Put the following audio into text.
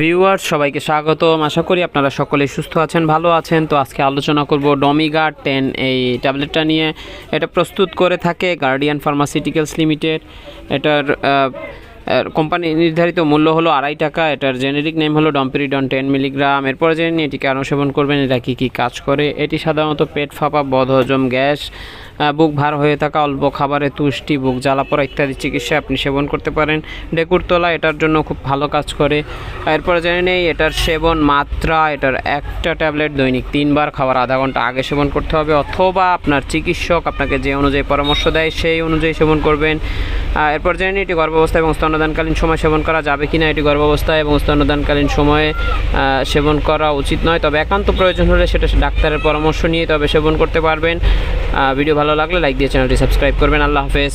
Viewers, সবাইকে স্বাগতম। আশা করি আপনারা সকলে সুস্থ আছেন, ভালো আছেন। তো আজকে আলোচনা করব ডমিগার্ড টেন এই ট্যাবলেটটা নিয়ে। এটা প্রস্তুত করে থাকে গার্ডিয়ান ফার্মাসিউটিক্যালস লিমিটেড। এটার কোম্পানি নির্ধারিত মূল্য হলো আড়াই টাকা। এটার জেনেরিক নেম হলো ডম্পিরিডন টেন মিলিগ্রাম। এরপরে জেনে নিয়ে এটি কেন সেবন করবেন, এটা কী কী কাজ করে? এটি সাধারণত পেট ফাঁপা, বদহজম গ্যাস বুক ভার হয়ে থাকা, অল্প খাবারে তুষ্টি, বুক জ্বালাপড়া ইত্যাদি চিকিৎসায় আপনি সেবন করতে পারেন। ডেকুর তোলা এটার জন্য খুব ভালো কাজ করে। এরপরে জেনে নেই, এটার সেবন মাত্রা, এটার একটা ট্যাবলেট দৈনিক তিনবার খাওয়ার আধা ঘণ্টা আগে সেবন করতে হবে, অথবা আপনার চিকিৎসক আপনাকে যে অনুযায়ী পরামর্শ দেয় সেই অনুযায়ী সেবন করবেন। এরপর জেনে এটি গর্ভাবস্থা এবং স্তন্যদানকালীন সময় সেবন করা যাবে কি না এটি গর্ভাবস্থায় এবং স্তন্যদানকালীন সময়ে সেবন করা উচিত নয়, তবে একান্ত প্রয়োজন হলে সেটা ডাক্তারের পরামর্শ নিয়ে তবে সেবন করতে পারবেন। ভিডিও ভালো লাগলে লাইক দিয়ে চ্যানেলটি সাবস্ক্রাইব করবেন। আল্লাহ হাফেজ।